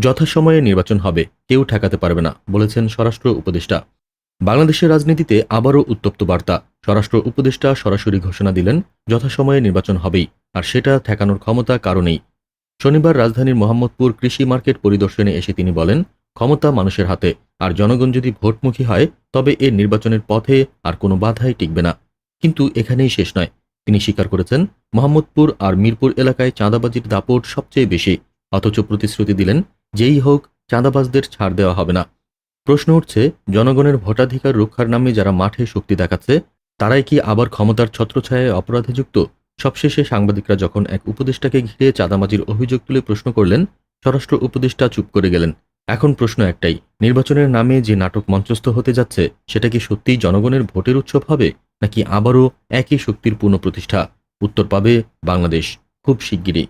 যথাসময়ে নির্বাচন হবে, কেউ ঠেকাতে পারবে না, বলেছেন স্বরাষ্ট্র উপদেষ্টা। বাংলাদেশের রাজনীতিতে আবারও উত্তপ্ত বার্তা। স্বরাষ্ট্র উপদেষ্টা সরাসরি ঘোষণা দিলেন, যথাসময়ে নির্বাচন হবেই, আর সেটা ঠেকানোর ক্ষমতা কারণেই শনিবার রাজধানীর মোহাম্মদপুর কৃষি মার্কেট পরিদর্শনে এসে তিনি বলেন, ক্ষমতা মানুষের হাতে, আর জনগণ যদি ভোটমুখী হয়, তবে এর নির্বাচনের পথে আর কোনো বাধাই টিকবে না। কিন্তু এখানেই শেষ নয়। তিনি স্বীকার করেছেন, মোহাম্মদপুর আর মিরপুর এলাকায় চাঁদাবাজির দাপট সবচেয়ে বেশি। অথচ প্রতিশ্রুতি দিলেন যেই হোক, চাঁদাবাজদের ছাড় দেওয়া হবে না। প্রশ্ন উঠছে, জনগণের ভোটাধিকার রক্ষার নামে যারা মাঠে শক্তি দেখাচ্ছে, তারাই কি আবার ক্ষমতার ছত্রছায়ায় অপরাধে যুক্ত সবশেষে সাংবাদিকরা যখন এক উপদেষ্টাকে ঘিরে চাঁদামাজির অভিযোগ তুলে প্রশ্ন করলেন, স্বরাষ্ট্র উপদেষ্টা চুপ করে গেলেন। এখন প্রশ্ন একটাই, নির্বাচনের নামে যে নাটক মঞ্চস্থ হতে যাচ্ছে, সেটা কি সত্যিই জনগণের ভোটের উৎসব হবে, নাকি আবারও একই শক্তির পুনঃপ্রতিষ্ঠা? উত্তর পাবে বাংলাদেশ, খুব শিগগিরই।